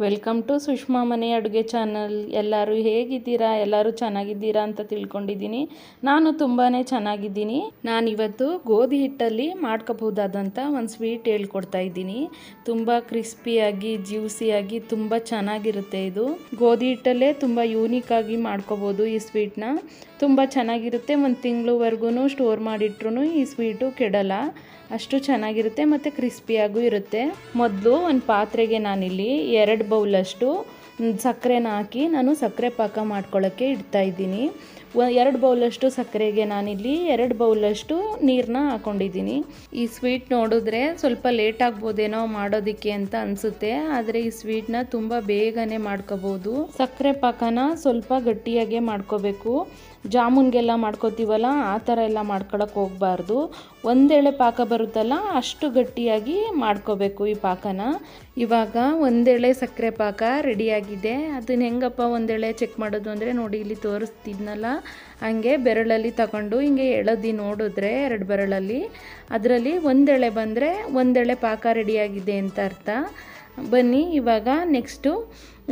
Welcome to Sushma ಮನೆ ಅಡುಗೆ channel. ಎಲ್ಲರೂ ಹೇಗಿದ್ದೀರಾ? ಎಲ್ಲರೂ ಚೆನ್ನಾಗಿದ್ದೀರಾ ಅಂತ ತಿಳ್ಕೊಂಡಿದ್ದೀನಿ. ನಾನು ತುಂಬಾ ಚೆನ್ನಾಗಿದ್ದೀನಿ. ನಾನಿವತ್ತು ಗೋಧಿ ಹಿಟ್ಟಲ್ಲಿ ಮಾಡ್ಕೋಬಹುದಾದಂಥ ಒಂದು ಸ್ವೀಟ್ ಹೇಳ್ಕೊಡ್ತಾ ಇದ್ದೀನಿ. ತುಂಬ ಕ್ರಿಸ್ಪಿಯಾಗಿ, ಜ್ಯೂಸಿಯಾಗಿ ತುಂಬ ಚೆನ್ನಾಗಿರುತ್ತೆ ಇದು. ಗೋಧಿ ಹಿಟ್ಟಲ್ಲೇ ತುಂಬ ಯೂನಿಕ್ ಆಗಿ ಮಾಡ್ಕೋಬೋದು ಈ ಸ್ವೀಟ್ನ. ತುಂಬ ಚೆನ್ನಾಗಿರುತ್ತೆ. ಒಂದು ತಿಂಗಳವರೆಗೂ ಸ್ಟೋರ್ ಮಾಡಿಟ್ರು ಈ ಸ್ವೀಟು ಕೆಡಲ್ಲ. ಅಷ್ಟು ಚೆನ್ನಾಗಿರುತ್ತೆ ಮತ್ತು ಕ್ರಿಸ್ಪಿಯಾಗೂ ಇರುತ್ತೆ. ಮೊದಲು ಒಂದು ಪಾತ್ರೆಗೆ ನಾನಿಲ್ಲಿ ಎರಡು ಬೌಲಷ್ಟು ಸಕ್ಕರೆನ ಹಾಕಿ ನಾನು ಸಕ್ಕರೆ ಪಾಕ ಮಾಡ್ಕೊಳ್ಳೋಕ್ಕೆ ಇಡ್ತಾ ಇದ್ದೀನಿ. ಎರಡು ಬೌಲಷ್ಟು ಸಕ್ಕರೆಗೆ ನಾನಿಲ್ಲಿ ಎರಡು ಬೌಲಷ್ಟು ನೀರನ್ನ ಹಾಕೊಂಡಿದ್ದೀನಿ. ಈ ಸ್ವೀಟ್ ನೋಡಿದ್ರೆ ಸ್ವಲ್ಪ ಲೇಟ್ ಆಗ್ಬೋದೇನೋ ಮಾಡೋದಕ್ಕೆ ಅಂತ ಅನಿಸುತ್ತೆ. ಆದರೆ ಈ ಸ್ವೀಟ್ನ ತುಂಬ ಬೇಗನೆ ಮಾಡ್ಕೋಬೋದು. ಸಕ್ಕರೆ ಪಾಕನ ಸ್ವಲ್ಪ ಗಟ್ಟಿಯಾಗೆ ಮಾಡ್ಕೋಬೇಕು. ಜಾಮೂನ್ಗೆಲ್ಲ ಮಾಡ್ಕೋತೀವಲ್ಲ, ಆ ಥರ ಎಲ್ಲ ಮಾಡ್ಕೊಳಕ್ಕೆ ಹೋಗ್ಬಾರ್ದು. ಒಂದೇಳೆ ಪಾಕ ಬರುತ್ತಲ್ಲ, ಅಷ್ಟು ಗಟ್ಟಿಯಾಗಿ ಮಾಡ್ಕೋಬೇಕು ಈ ಪಾಕನ. ಇವಾಗ ಒಂದೇಳೆ ಸಕ್ಕರೆ ಪಾಕ ರೆಡಿಯಾಗಿದೆ ಅದನ್ನ ಹೆಂಗಪ್ಪ ಒಂದೇಳೆ ಚೆಕ್ ಮಾಡೋದು ಅಂದರೆ ನೋಡಿ, ಇಲ್ಲಿ ತೋರಿಸ್ತಿದ್ನಲ್ಲ. ಹಂಗೆ ಬೆರಳಲ್ಲಿ ತಗೊಂಡು ಹಿಂಗೆ ಎಳದಿ ನೋಡಿದ್ರೆ ಎರಡು ಬೆರಳಲ್ಲಿ. ಅದರಲ್ಲಿ ಒಂದೆಳೆ ಬಂದರೆ ಒಂದೆಳೆ ಪಾಕ ರೆಡಿಯಾಗಿದೆ ಅಂತ ಅರ್ಥ. ಬನ್ನಿ, ಇವಾಗ ನೆಕ್ಸ್ಟು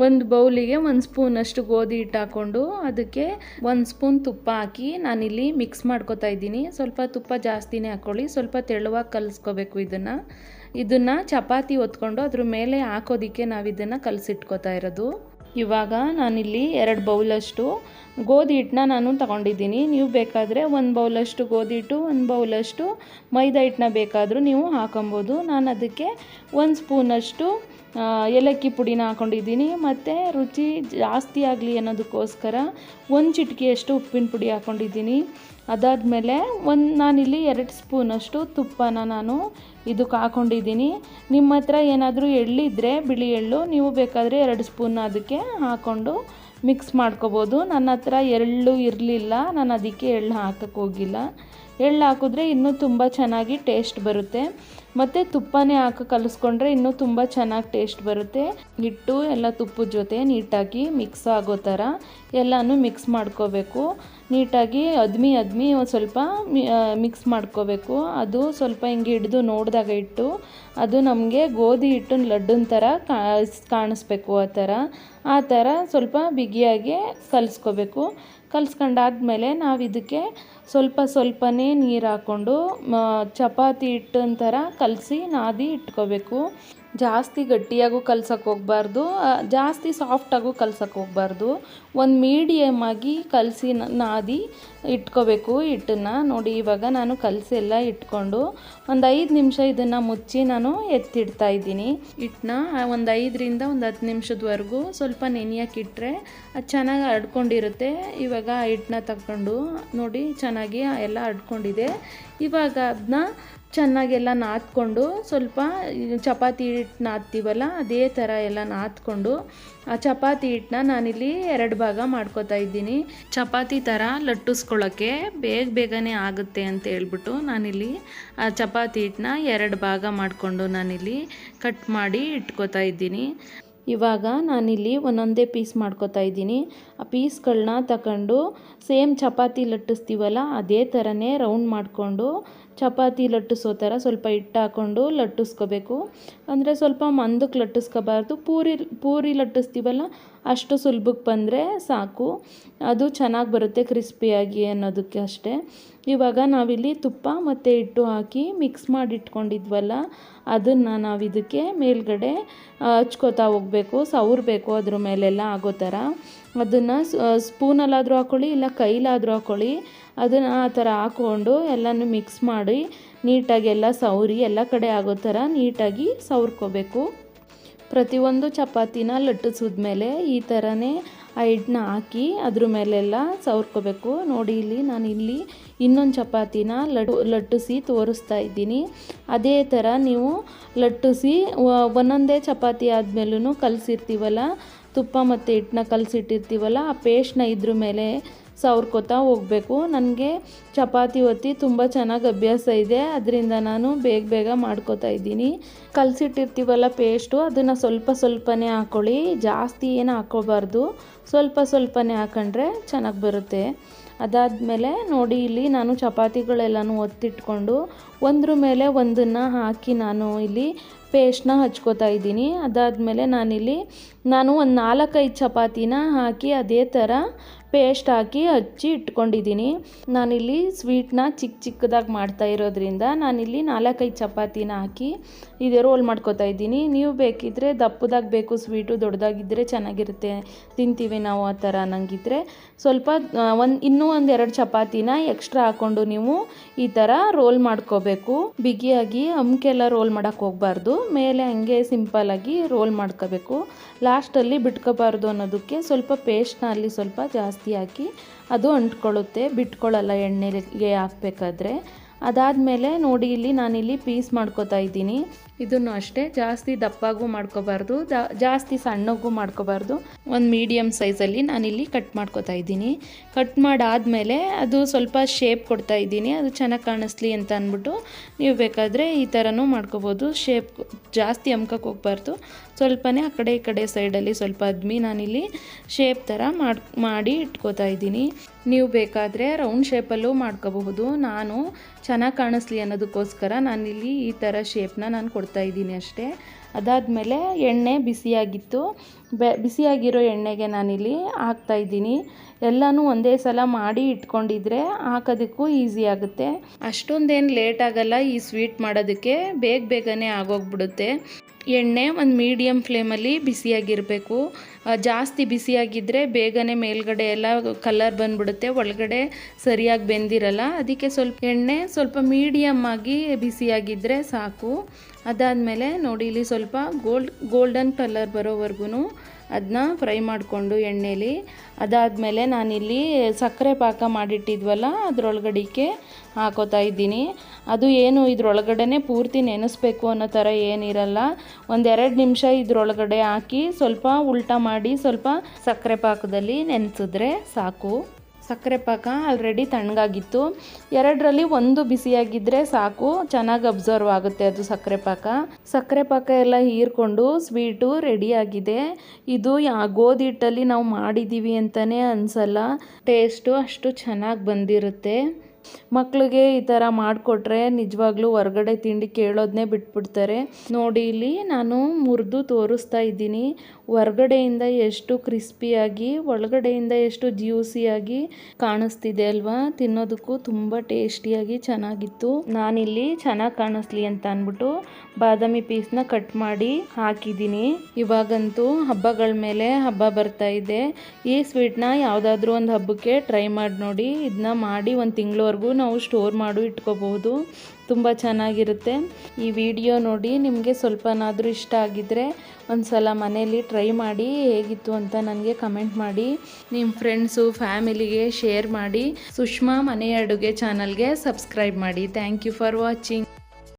ಒಂದು ಬೌಲಿಗೆ ಒಂದು ಸ್ಪೂನಷ್ಟು ಗೋಧಿ ಹಿಟ್ಟು ಹಾಕ್ಕೊಂಡು ಅದಕ್ಕೆ ಒಂದು ಸ್ಪೂನ್ ತುಪ್ಪ ಹಾಕಿ ನಾನಿಲ್ಲಿ ಮಿಕ್ಸ್ ಮಾಡ್ಕೋತಾ ಇದ್ದೀನಿ. ಸ್ವಲ್ಪ ತುಪ್ಪ ಜಾಸ್ತಿನೇ ಹಾಕ್ಕೊಳ್ಳಿ, ಸ್ವಲ್ಪ ತೆಳುವಾಗಿ ಕಲಿಸ್ಕೋಬೇಕು ಇದನ್ನು. ಇದನ್ನು ಚಪಾತಿ ಒತ್ಕೊಂಡು ಅದ್ರ ಮೇಲೆ ಹಾಕೋದಕ್ಕೆ ನಾವು ಇದನ್ನು ಕಲಸಿಟ್ಕೋತಾ ಇರೋದು. ಇವಾಗ ನಾನಿಲ್ಲಿ ಎರಡು ಬೌಲಷ್ಟು ಗೋಧಿ ಹಿಟ್ಟನ್ನ ನಾನು ತಗೊಂಡಿದ್ದೀನಿ. ನೀವು ಬೇಕಾದರೆ ಒಂದು ಬೌಲಷ್ಟು ಗೋಧಿ ಹಿಟ್ಟು ಒಂದು ಬೌಲಷ್ಟು ಮೈದಾ ಹಿಟ್ಟನ್ನ ಬೇಕಾದರೂ ನೀವು ಹಾಕೊಬೋದು. ನಾನು ಅದಕ್ಕೆ ಒಂದು ಸ್ಪೂನಷ್ಟು ಏಲಕ್ಕಿ ಪುಡಿನ ಹಾಕೊಂಡಿದ್ದೀನಿ. ಮತ್ತು ರುಚಿ ಜಾಸ್ತಿ ಆಗಲಿ ಅನ್ನೋದಕ್ಕೋಸ್ಕರ ಒಂದು ಚಿಟಿಕೆಯಷ್ಟು ಉಪ್ಪಿನ ಪುಡಿ ಹಾಕ್ಕೊಂಡಿದ್ದೀನಿ ಅದಾದಮೇಲೆ ಒಂದು, ನಾನಿಲ್ಲಿ ಎರಡು ಸ್ಪೂನಷ್ಟು ತುಪ್ಪನ ನಾನು ಇದಕ್ಕೆ ಹಾಕ್ಕೊಂಡಿದ್ದೀನಿ ನಿಮ್ಮ ಹತ್ರ ಏನಾದರೂ ಎಳ್ಳಿದ್ರೆ ಬಿಳಿ ಎಳ್ಳು, ನೀವು ಬೇಕಾದರೆ ಎರಡು ಸ್ಪೂನ್ ಅದಕ್ಕೆ ಹಾಕ್ಕೊಂಡು ಮಿಕ್ಸ್ ಮಾಡ್ಕೋಬೋದು. ನನ್ನ ಹತ್ರ ಎಳ್ಳು ಇರಲಿಲ್ಲ, ನಾನು ಅದಕ್ಕೆ ಎಳ್ಳು ಹಾಕೋಕ್ಕೋಗಿಲ್ಲ ಎಳ್ಳು ಹಾಕಿದ್ರೆ ಇನ್ನೂ ತುಂಬ ಚೆನ್ನಾಗಿ ಟೇಸ್ಟ್ ಬರುತ್ತೆ. ಮತ್ತು ತುಪ್ಪನೇ ಹಾಕಿ ಕಲಿಸ್ಕೊಂಡ್ರೆ ಇನ್ನೂ ತುಂಬ ಚೆನ್ನಾಗಿ ಟೇಸ್ಟ್ ಬರುತ್ತೆ. ಹಿಟ್ಟು ಎಲ್ಲ ತುಪ್ಪದ ಜೊತೆ ನೀಟಾಗಿ ಮಿಕ್ಸ್ ಆಗೋ ಥರ ಎಲ್ಲನೂ ಮಿಕ್ಸ್ ಮಾಡ್ಕೋಬೇಕು. ನೀಟಾಗಿ ಅದ್ಮಿ ಅದ್ಮಿ ಒಂದು ಸ್ವಲ್ಪ ಮಿಕ್ಸ್ ಮಾಡ್ಕೋಬೇಕು. ಅದು ಸ್ವಲ್ಪ ಹಿಂಗೆ ಹಿಡಿದು ನೋಡಿದಾಗ ಇಟ್ಟು ಅದು ನಮಗೆ ಗೋಧಿ ಹಿಟ್ಟಿನ ಲಡ್ಡನ್ ಥರ ಕಾಣಿಸ್ಬೇಕು ಆ ಥರ ಆ ಥರ ಸ್ವಲ್ಪ ಬಿಗಿಯಾಗಿ ಕಲಿಸ್ಕೋಬೇಕು. ಕಲಿಸ್ಕೊಂಡಾದ್ಮೇಲೆ ನಾವು ಇದಕ್ಕೆ ಸ್ವಲ್ಪ ಸ್ವಲ್ಪನೇ ನೀರು ಹಾಕ್ಕೊಂಡು ಚಪಾತಿ ಹಿಟ್ಟಿನ ಥರ ಕಲಸಿ ನಾದಿ ಇಟ್ಕೋಬೇಕು. ಜಾಸ್ತಿ ಗಟ್ಟಿಯಾಗೂ ಕಲ್ಸಕ್ಕೆ ಹೋಗ್ಬಾರ್ದು ಜಾಸ್ತಿ ಸಾಫ್ಟಾಗೂ ಕಲ್ಸಕ್ಕೆ ಹೋಗ್ಬಾರ್ದು. ಒಂದು ಮೀಡಿಯಮ್ ಆಗಿ ಕಲಸಿ ನಾದಿ ಇಟ್ಕೋಬೇಕು ಹಿಟ್ಟನ್ನು. ನೋಡಿ, ಇವಾಗ ನಾನು ಕಲಸಿ ಎಲ್ಲ ಇಟ್ಕೊಂಡು ಒಂದು ಐದು ನಿಮಿಷ ಇದನ್ನು ಮುಚ್ಚಿ ನಾನು ಎತ್ತಿಡ್ತಾ ಇದ್ದೀನಿ. ಹಿಟ್ಟನ್ನ ಒಂದು ಐದರಿಂದ ಒಂದು ಹತ್ತು ನಿಮಿಷದವರೆಗೂ ಸ್ವಲ್ಪ ನೆನೆಯೋಕ್ಕಿಟ್ರೆ ಅದು ಚೆನ್ನಾಗಿ ಅಡ್ಕೊಂಡಿರುತ್ತೆ. ಇವಾಗ ಹಿಟ್ಟನ್ನ ತಗೊಂಡು ನೋಡಿ, ಚೆನ್ನಾಗಿ ಎಲ್ಲ ಅಡ್ಕೊಂಡಿದೆ. ಇವಾಗ ಅದನ್ನ ಚೆನ್ನಾಗೆಲ್ಲ ನಾದ್ಕೊಂಡು ಸ್ವಲ್ಪ ಚಪಾತಿ ಹಿಟ್ಟು ನಾದ್ತೀವಲ್ಲ, ಅದೇ ಥರ ಎಲ್ಲ ನಾದ್ಕೊಂಡು ಆ ಚಪಾತಿ ಹಿಟ್ಟನ್ನ ನಾನಿಲ್ಲಿ ಎರಡು ಭಾಗ ಮಾಡ್ಕೋತಾ ಇದ್ದೀನಿ. ಚಪಾತಿ ಥರ ಲಟ್ಟಿಸ್ಕೊಳ್ಳೋಕ್ಕೆ ಬೇಗ ಬೇಗನೆ ಆಗುತ್ತೆ ಅಂತ ಹೇಳ್ಬಿಟ್ಟು ನಾನಿಲ್ಲಿ ಆ ಚಪಾತಿ ಹಿಟ್ಟನ್ನ ಎರಡು ಭಾಗ ಮಾಡಿಕೊಂಡು ನಾನಿಲ್ಲಿ ಕಟ್ ಮಾಡಿ ಇಟ್ಕೋತಾ ಇದ್ದೀನಿ. ಇವಾಗ ನಾನಿಲ್ಲಿ ಒಂದೊಂದೇ ಪೀಸ್ ಮಾಡ್ಕೋತಾ ಇದ್ದೀನಿ. ಆ ಪೀಸ್ಗಳನ್ನ ತಗೊಂಡು ಸೇಮ್ ಚಪಾತಿ ಲಟ್ಟಿಸ್ತೀವಲ್ಲ, ಅದೇ ಥರನೇ ರೌಂಡ್ ಮಾಡಿಕೊಂಡು ಚಪಾತಿ ಲಟ್ಟಿಸೋ ಥರ ಸ್ವಲ್ಪ ಹಿಟ್ಟು ಹಾಕ್ಕೊಂಡು ಲಟ್ಟಿಸ್ಕೋಬೇಕು. ಅಂದರೆ ಸ್ವಲ್ಪ ಮಂದಕ್ಕೆ ಲಟ್ಟಿಸ್ಕೋಬಾರ್ದು. ಪೂರಿ ಪೂರಿ ಲಟ್ಟಿಸ್ತೀವಲ್ಲ, ಅಷ್ಟು ಸುಲಭಕ್ಕೆ ಬಂದರೆ ಸಾಕು. ಅದು ಚೆನ್ನಾಗಿ ಬರುತ್ತೆ ಕ್ರಿಸ್ಪಿಯಾಗಿ ಅನ್ನೋದಕ್ಕೆ ಅಷ್ಟೇ. ಇವಾಗ ನಾವಿಲ್ಲಿ ತುಪ್ಪ ಮತ್ತು ಹಿಟ್ಟು ಹಾಕಿ ಮಿಕ್ಸ್ ಮಾಡಿ ಇಟ್ಕೊಂಡಿದ್ವಲ್ಲ ಅದನ್ನು ನಾವು ಇದಕ್ಕೆ ಮೇಲ್ಗಡೆ ಹಚ್ಕೋತಾ ಹೋಗಬೇಕು. ಸವ್ರಬೇಕು ಅದ್ರ ಮೇಲೆಲ್ಲ ಆಗೋ ಥರ. ಅದನ್ನು ಸ್ಪೂನಲ್ಲಾದರೂ ಹಾಕ್ಕೊಳ್ಳಿ ಇಲ್ಲ ಕೈಲಾದರೂ ಹಾಕ್ಕೊಳ್ಳಿ ಅದನ್ನು ಆ ಥರ ಹಾಕ್ಕೊಂಡು ಎಲ್ಲನೂ ಮಿಕ್ಸ್ ಮಾಡಿ, ನೀಟಾಗಿ ಎಲ್ಲ ಸವರಿ ಎಲ್ಲ ಕಡೆ ಆಗೋ ಥರ ನೀಟಾಗಿ ಸವರ್ಕೋಬೇಕು ಪ್ರತಿಯೊಂದು ಚಪಾತಿನ ಲಟ್ಟಿಸಿದ್ಮೇಲೆ ಈ ಥರನೇ ಆ ಹಿಟ್ಟನ್ನ ಹಾಕಿ ಅದ್ರ ಮೇಲೆಲ್ಲ ಸವರ್ಕೋಬೇಕು ನೋಡಿ ಇಲ್ಲಿ ನಾನು ಇಲ್ಲಿ ಇನ್ನೊಂದು ಚಪಾತಿನ ಲಟ್ಟು ಲಟ್ಟಿಸಿ ತೋರಿಸ್ತಾ ಇದ್ದೀನಿ. ಅದೇ ಥರ ನೀವು ಲಟ್ಟಿಸಿ ಒಂದೊಂದೇ ಚಪಾತಿ ಆದಮೇಲೂ ಕಲಸಿರ್ತೀವಲ್ಲ ತುಪ್ಪ ಮತ್ತು ಹಿಟ್ಟನ್ನ ಕಲಸಿಟ್ಟಿರ್ತೀವಲ್ಲ, ಆ ಪೇಸ್ಟ್ನ ಇದ್ರ ಮೇಲೆ ಸವ್ರ್ಕೊತಾ ಹೋಗಬೇಕು. ನನಗೆ ಚಪಾತಿ ಒತ್ತಿ ತುಂಬ ಚೆನ್ನಾಗಿ ಅಭ್ಯಾಸ ಇದೆ. ಅದರಿಂದ ನಾನು ಬೇಗ ಬೇಗ ಮಾಡ್ಕೋತಾ ಇದ್ದೀನಿ. ಕಲಸಿಟ್ಟಿರ್ತೀವಲ್ಲ ಪೇಸ್ಟು, ಅದನ್ನು ಸ್ವಲ್ಪ ಸ್ವಲ್ಪನೇ ಹಾಕ್ಕೊಳ್ಳಿ ಜಾಸ್ತಿ ಏನು ಹಾಕ್ಕೋಬಾರ್ದು. ಸ್ವಲ್ಪ ಸ್ವಲ್ಪನೇ ಹಾಕೊಂಡ್ರೆ ಚೆನ್ನಾಗಿ ಬರುತ್ತೆ. ಅದಾದಮೇಲೆ ನೋಡಿ, ಇಲ್ಲಿ ನಾನು ಚಪಾತಿಗಳೆಲ್ಲನೂ ಒತ್ತಿಟ್ಕೊಂಡು, ಒಂದ್ರ ಮೇಲೆ ಒಂದನ್ನು ಹಾಕಿ ನಾನು ಇಲ್ಲಿ ಪೇಸ್ಟ್ನ ಹಚ್ಕೋತಾ ಇದ್ದೀನಿ. ಅದಾದಮೇಲೆ ನಾನಿಲ್ಲಿ ನಾನು ಒಂದು ನಾಲ್ಕೈದು ಚಪಾತಿನ ಹಾಕಿ ಅದೇ ಥರ ಪೇಸ್ಟ್ ಹಾಕಿ ಹಚ್ಚಿ ಇಟ್ಕೊಂಡಿದ್ದೀನಿ. ನಾನಿಲ್ಲಿ ಸ್ವೀಟ್ನ ಚಿಕ್ಕ ಚಿಕ್ಕದಾಗಿ ಮಾಡ್ತಾ ಇರೋದ್ರಿಂದ ನಾನಿಲ್ಲಿ ನಾಲ್ಕೈದು ಚಪಾತಿನ ಹಾಕಿ ಇದೇ ರೋಲ್ ಮಾಡ್ಕೊತಾ ಇದ್ದೀನಿ. ನೀವು ಬೇಕಿದ್ದರೆ ದಪ್ಪದಾಗಿ ಬೇಕು ಸ್ವೀಟು ದೊಡ್ಡದಾಗಿದ್ದರೆ ಚೆನ್ನಾಗಿರುತ್ತೆ. ತಿಂತೀವಿ ನಾವು ಆ ಥರ ಅನ್ನಂಗಿದ್ರೆ ಸ್ವಲ್ಪ ಒಂದು, ಇನ್ನೂ ಒಂದು ಎರಡು ಚಪಾತಿನ ಎಕ್ಸ್ಟ್ರಾ ಹಾಕ್ಕೊಂಡು ನೀವು ಈ ಥರ ರೋಲ್ ಮಾಡ್ಕೋಬೇಕು. ಬಿಗಿಯಾಗಿ ಅಮ್ಕೆಲ್ಲ ರೋಲ್ ಮಾಡೋಕ್ಕೆ ಹೋಗಬಾರ್ದು. ಮೇಲೆ ಹಂಗೆ ಸಿಂಪಲಾಗಿ ರೋಲ್ ಮಾಡ್ಕೋಬೇಕು. ಲಾಸ್ಟಲ್ಲಿ ಬಿಟ್ಕೋಬಾರ್ದು ಅನ್ನೋದಕ್ಕೆ ಸ್ವಲ್ಪ ಪೇಸ್ಟ್ನ ಅಲ್ಲಿ ಸ್ವಲ್ಪ ಜಾಸ್ತಿ ಹಾಕಿ ಅದು ಅಂಟ್ಕೊಳ್ಳುತ್ತೆ. ಬಿಟ್ಕೊಳ್ಳಲ್ಲ ಎಣ್ಣೆಗೆ ಹಾಕ್ಬೇಕಾದ್ರೆ. ಅದಾದಮೇಲೆ ನೋಡಿ ಇಲ್ಲಿ ನಾನಿಲ್ಲಿ ಪೀಸ್ ಮಾಡ್ಕೋತಾ ಇದ್ದೀನಿ. ಇದನ್ನು ಅಷ್ಟೇ, ಜಾಸ್ತಿ ದಪ್ಪಾಗೂ ಮಾಡ್ಕೋಬಾರ್ದು ಜಾಸ್ತಿ ಸಣ್ಣಗೂ ಮಾಡ್ಕೋಬಾರ್ದು. ಒಂದು ಮೀಡಿಯಮ್ ಸೈಜಲ್ಲಿ ನಾನಿಲ್ಲಿ ಕಟ್ ಮಾಡ್ಕೋತಾ ಇದ್ದೀನಿ. ಕಟ್ ಮಾಡಾದಮೇಲೆ ಅದು ಸ್ವಲ್ಪ ಶೇಪ್ ಕೊಡ್ತಾ ಇದ್ದೀನಿ. ಅದು ಚೆನ್ನಾಗಿ ಕಾಣಿಸ್ಲಿ ಅಂತ ಅಂದ್ಬಿಟ್ಟು ನೀವು ಬೇಕಾದರೆ ಈ ಥರನೂ ಮಾಡ್ಕೋಬೋದು. ಶೇಪ್ ಜಾಸ್ತಿ ಅಮ್ಕಕ್ಕೆ ಹೋಗ್ಬಾರ್ದು. ಸ್ವಲ್ಪನೇ ಆ ಕಡೆ ಈ ಕಡೆ ಸೈಡಲ್ಲಿ ಸ್ವಲ್ಪ ಅದ್ಮಿ ನಾನಿಲ್ಲಿ ಶೇಪ್ ಥರ ಮಾಡಿ ಮಾಡಿ ಇಟ್ಕೋತಾ ಇದ್ದೀನಿ. ನೀವು ಬೇಕಾದರೆ ರೌಂಡ್ ಶೇಪಲ್ಲೂ ಮಾಡ್ಕೋಬಹುದು. ನಾನು ಚೆನ್ನಾಗಿ ಕಾಣಿಸ್ಲಿ ಅನ್ನೋದಕ್ಕೋಸ್ಕರ ನಾನಿಲ್ಲಿ ಈ ಥರ ಶೇಪ್ನ ನಾನು ಕೊಡ್ತಾ ಇದ್ದೀನಿ ಅಷ್ಟೇ. ಅದಾದಮೇಲೆ ಎಣ್ಣೆ ಬಿಸಿಯಾಗಿತ್ತು. ಬೆ, ಬಿಸಿಯಾಗಿರೋ ಎಣ್ಣೆಗೆ ನಾನಿಲ್ಲಿ ಹಾಕ್ತಾ ಇದ್ದೀನಿ. ಎಲ್ಲನೂ ಒಂದೇ ಸಲ ಮಾಡಿ ಇಟ್ಕೊಂಡಿದ್ರೆ ಹಾಕೋದಕ್ಕೂ ಈಸಿ ಆಗುತ್ತೆ. ಅಷ್ಟೊಂದೇನು ಲೇಟ್ ಆಗಲ್ಲ ಈ ಸ್ವೀಟ್ ಮಾಡೋದಕ್ಕೆ. ಬೇಗ ಬೇಗನೆ ಆಗೋಗ್ಬಿಡುತ್ತೆ. ಎಣ್ಣೆ ಒಂದು ಮೀಡಿಯಮ್ ಫ್ಲೇಮಲ್ಲಿ ಬಿಸಿಯಾಗಿರಬೇಕು. ಜಾಸ್ತಿ ಬಿಸಿಯಾಗಿದ್ದರೆ ಬೇಗನೆ ಮೇಲ್ಗಡೆ ಎಲ್ಲ ಕಲರ್ ಬಂದ್ಬಿಡುತ್ತೆ. ಒಳಗಡೆ ಸರಿಯಾಗಿ ಬೆಂದಿರಲ್ಲ. ಅದಕ್ಕೆ ಸ್ವಲ್ಪ ಎಣ್ಣೆ ಸ್ವಲ್ಪ ಮೀಡಿಯಮ್ ಆಗಿ ಬಿಸಿಯಾಗಿದ್ದರೆ ಸಾಕು. ಅದಾದಮೇಲೆ ನೋಡಿ, ಇಲ್ಲಿ ಸ್ವಲ್ಪ ಗೋಲ್ಡ್, ಗೋಲ್ಡನ್ ಕಲರ್ ಬರೋವರೆಗೂ ಅದನ್ನ ಫ್ರೈ ಮಾಡಿಕೊಂಡು ಎಣ್ಣೆಲಿ. ಅದಾದಮೇಲೆ ನಾನಿಲ್ಲಿ ಸಕ್ಕರೆ ಪಾಕ ಮಾಡಿಟ್ಟಿದ್ವಲ್ಲ, ಅದರೊಳಗಡಿಕೆ ಹಾಕೋತಾ ಇದ್ದೀನಿ. ಅದು ಏನು ಇದ್ರೊಳಗಡೆ ಪೂರ್ತಿ ನೆನೆಸ್ಬೇಕು ಅನ್ನೋ ಥರ ಏನಿರಲ್ಲ. ಒಂದೆರಡು ನಿಮಿಷ ಇದ್ರೊಳಗಡೆ ಹಾಕಿ ಸ್ವಲ್ಪ ಉಲ್ಟಾ ಮಾಡಿ ಸ್ವಲ್ಪ ಸಕ್ಕರೆ ಪಾಕದಲ್ಲಿ ನೆನೆಸಿದ್ರೆ ಸಾಕು. ಸಕ್ಕರೆ ಪಾಕ ಆಲ್ರೆಡಿ ತಣ್ಣಗಾಗಿತ್ತು. ಎರಡರಲ್ಲಿ ಒಂದು ಬಿಸಿಯಾಗಿದ್ದರೆ ಸಾಕು, ಚೆನ್ನಾಗಿ ಅಬ್ಸರ್ವ್ ಆಗುತ್ತೆ ಅದು ಸಕ್ಕರೆ ಪಾಕ. ಸಕ್ಕರೆ ಪಾಕ ಎಲ್ಲ ಹೀರ್ಕೊಂಡು ಸ್ವೀಟು ರೆಡಿಯಾಗಿದೆ ಇದು ಗೋಧಿ ಹಿಟ್ಟಲ್ಲಿ ನಾವು ಮಾಡಿದ್ದೀವಿ ಅಂತಲೇ ಅನಿಸಲ್ಲ. ಟೇಸ್ಟು ಅಷ್ಟು ಚೆನ್ನಾಗಿ ಬಂದಿರುತ್ತೆ. ಮಕ್ಕಳಿಗೆ ಈ ಥರ ಮಾಡಿಕೊಟ್ರೆ ನಿಜವಾಗ್ಲೂ ಹೊರಗಡೆ ತಿಂಡಿ ಕೇಳೋದನ್ನೇ ಬಿಟ್ಬಿಡ್ತಾರೆ. ನೋಡಿ, ಇಲ್ಲಿ ನಾನು ಮುರಿದು ತೋರಿಸ್ತಾ ಇದ್ದೀನಿ. ಹೊರಗಡೆಯಿಂದ ಎಷ್ಟು ಕ್ರಿಸ್ಪಿಯಾಗಿ, ಒಳಗಡೆಯಿಂದ ಎಷ್ಟು ಜ್ಯೂಸಿಯಾಗಿ ಕಾಣಿಸ್ತಿದೆ ಅಲ್ವಾ? ತಿನ್ನೋದಕ್ಕೂ ತುಂಬ ಟೇಸ್ಟಿಯಾಗಿ ಚೆನ್ನಾಗಿತ್ತು. ನಾನಿಲ್ಲಿ ಚೆನ್ನಾಗಿ ಕಾಣಿಸ್ಲಿ ಅಂತ ಅಂದ್ಬಿಟ್ಟು ಬಾದಾಮಿ ಪೀಸ್ನ ಕಟ್ ಮಾಡಿ ಹಾಕಿದ್ದೀನಿ. ಇವಾಗಂತೂ ಹಬ್ಬಗಳ ಮೇಲೆ ಹಬ್ಬ ಬರ್ತಾ ಇದೆ. ಈ ಸ್ವೀಟ್ನ ಯಾವುದಾದ್ರೂ ಒಂದು ಹಬ್ಬಕ್ಕೆ ಟ್ರೈ ಮಾಡಿ ನೋಡಿ. ಇದನ್ನ ಮಾಡಿ ಒಂದು ತಿಂಗಳವರೆಗೂ ನಾವು ಸ್ಟೋರ್ ಮಾಡು ಇಟ್ಕೋಬಹುದು. ತುಂಬ ಚೆನ್ನಾಗಿರುತ್ತೆ. ಈ ವಿಡಿಯೋ ನೋಡಿ ನಿಮಗೆ ಸ್ವಲ್ಪನಾದರೂ ಇಷ್ಟ ಆಗಿದ್ರೆ ಒಂದು ಸಲ ಮನೆಯಲ್ಲಿ ಟ್ರೈ ಮಾಡಿ ಹೇಗಿತ್ತು ಅಂತ ನನಗೆ ಕಮೆಂಟ್ ಮಾಡಿ. ನಿಮ್ಮ ಫ್ರೆಂಡ್ಸು ಫ್ಯಾಮಿಲಿಗೆ ಶೇರ್ ಮಾಡಿ. ಸುಷ್ಮಾ ಮನೆಯ ಅಡುಗೆ ಚಾನಲ್ಗೆ ಸಬ್ಸ್ಕ್ರೈಬ್ ಮಾಡಿ. Thank you for watching